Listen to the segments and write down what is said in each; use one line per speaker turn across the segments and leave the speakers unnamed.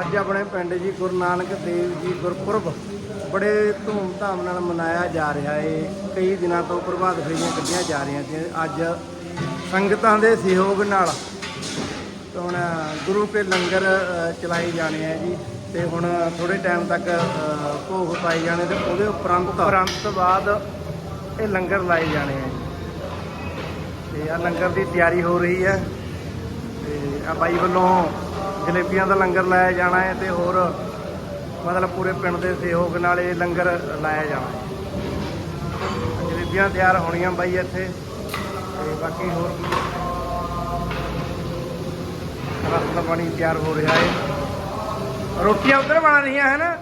ਅੱਜ ਆਪਣੇ ਪਿੰਡ ਜੀ ਗੁਰੂ ਨਾਨਕ ਦੇਵ ਜੀ ਗੁਰਪੁਰਬ ਬੜੇ ਧੂਮ-ਧਾਮ ਨਾਲ ਮਨਾਇਆ ਜਾ ਰਿਹਾ ਏ। ਕਈ ਦਿਨਾਂ ਤੋਂ ਪ੍ਰਭਾਤ ਫੇਰੀਆਂ ਕੱਢੀਆਂ ਜਾ ਰਹੀਆਂ ਸੀ। ਅੱਜ ਸੰਗਤਾਂ ਦੇ ਸਹਿਯੋਗ ਨਾਲ ਹੁਣ ਗੁਰੂ ਕੇ ਲੰਗਰ ਚਲਾਏ ਜਾਣੇ ਆ ਜੀ। ਤੇ ਹੁਣ ਥੋੜੇ ਟਾਈਮ ਤੱਕ ਭੋਗ ਪਾਏ ਜਾਣੇ ਤੇ ਉਹਦੇ ਉਪਰੰਤ ਉਪਰੰਤ ਬਾਅਦ ਇਹ ਲੰਗਰ ਲਾਏ ਜਾਣੇ ਆ ਜੀ। ਤੇ ਆ ਲੰਗਰ ਦੀ ਤਿਆਰੀ ਹੋ ਰਹੀ ਹੈ। ਤੇ ਆ ਬਾਈ ਵੱਲੋਂ ਜਲੇਬੀਆਂ ਦਾ ਲੰਗਰ ਲਾਇਆ ਜਾਣਾ ਹੈ ਤੇ ਹੋਰ ਮਤਲਬ ਪੂਰੇ ਪਿੰਡ ਦੇ ਸਹਿਯੋਗ ਨਾਲ ਇਹ ਲੰਗਰ ਲਾਇਆ ਜਾਣਾ ਹੈ। ਜਲੇਬੀਆਂ ਤਿਆਰ ਹੋਣੀਆਂ ਬਾਈ ਇੱਥੇ ਤੇ ਬਾਕੀ ਹੋਰ ਰਸ ਦਾ ਪਾਣੀ ਤਿਆਰ ਹੋ ਰਿਹਾ ਹੈ। ਰੋਟੀਆਂ ਉਧਰ ਬਣਾ ਰਹੀਆਂ ਹੈ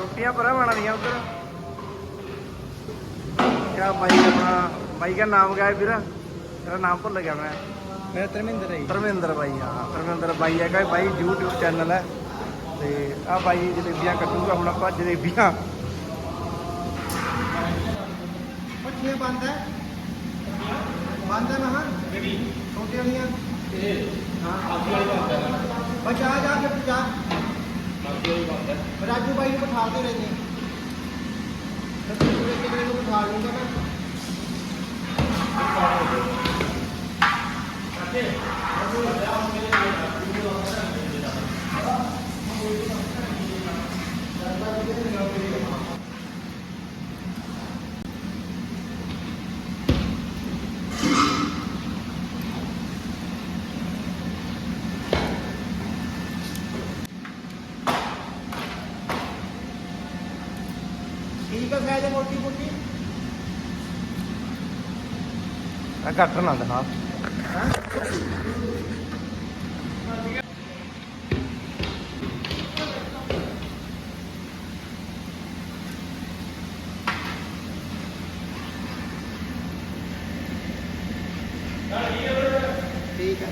ਰੋਟੀਆਂ ਪਰਾਂ ਬਣਾ ਰਹੀਆਂ ਉਧਰ। ਕਿਆ ਬਾਈ ਆਪਣਾ ਬਾਈ ਦਾ ਨਾਮ ਗਿਆ ਹੈ ਵੀਰਾ। ਤੇਰਾ ਨਾਮ ਭੁੱਲ ਗਿਆ ਮੈਂ।
ਮੇਰਾ ਧਰਮਿੰਦਰ ਹੈ ਜੀ।
ਧਰਮਿੰਦਰ ਬਾਈ ਹਾਂ ਧਰਮਿੰਦਰ ਬਾਈ ਹੈਗਾ ਇਹ ਬਾਈ YouTube ਚੈਨਲ ਹੈ। ਤੇ ਆ ਬਾਈ ਜਲੇਬੀਆਂ ਕੱਟੂਗਾ ਹੁਣ ਆਪਾਂ ਜਲੇਬੀਆਂ।
ਮੱਛੀਆਂ ਬੰਦ ਹੈ? ਬੰਦ ਹੈ ਨਾ ਜਿਹੜੀ ਛੋਟੀਆਂ ਵਾਲੀਆਂ? ਹਾਂ ਆਦੀ ਵਾਲੀ ਬੰਦ ਹੈ ਬਚਾ ਜਾ। ਕੇ ਬਚਾ ਆਦੀ ਵਾਲੀ ਬੰਦ ਹੈ ਰਾਜੂ ਬਾਈ ਨੂੰ ਬਿਠਾਉਂਦੇ ਰਹਿੰਦੇ। ਤੇ ਪੂਰੇ ਕਿਹੜੇ ਨੂੰ ਬਿਠਾ ਲੂੰਗਾ ਮੈਂ। ਠੀਕ ਹੈ ਸਾਇਦ ਮੋਟੀ ਮੋਟੀ।
ਆ ਘੱਟ ਨਾ ਦਿਖਾ
ਠੀਕ ਹੈ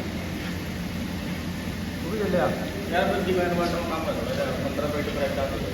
ਉਹ ਵੀ ਚੱਲਿਆ
ਯਾਰ ਬੰਦੀ ਬੈਨ ਵਾਟਰ ਕੰਮ ਜਿਹਾ 15 ਮਿੰਟ ਬ੍ਰੇਕ ਕਰ ਦਿਓ।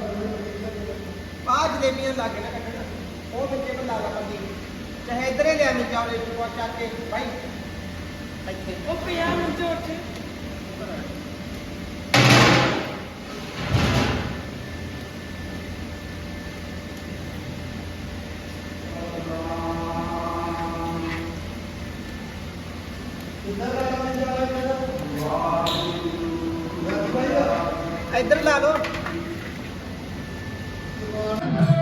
ਜਲੇਬੀਆਂ ਲੱਗ ਨਾ ਕੱਟਣ ਉਹ ਵਿੱਚੇ ਨੂੰ ਲਾ ਲਾ ਬੰਦੀ। ਚਾਹੇ ਇਧਰੇ ਲਿਆ ਨਹੀਂ ਚਾਵਲੇ ਚੁਕਾ ਚੱਕ ਕੇ ਭਾਈ ਇੱਥੇ।
ਉਹ ਪਿਆ ਹੁਣ ਜੋ ਉੱਥੇ।
ਇੱਧਰ ਲਾ ਲਓ
ਹੀਰੇ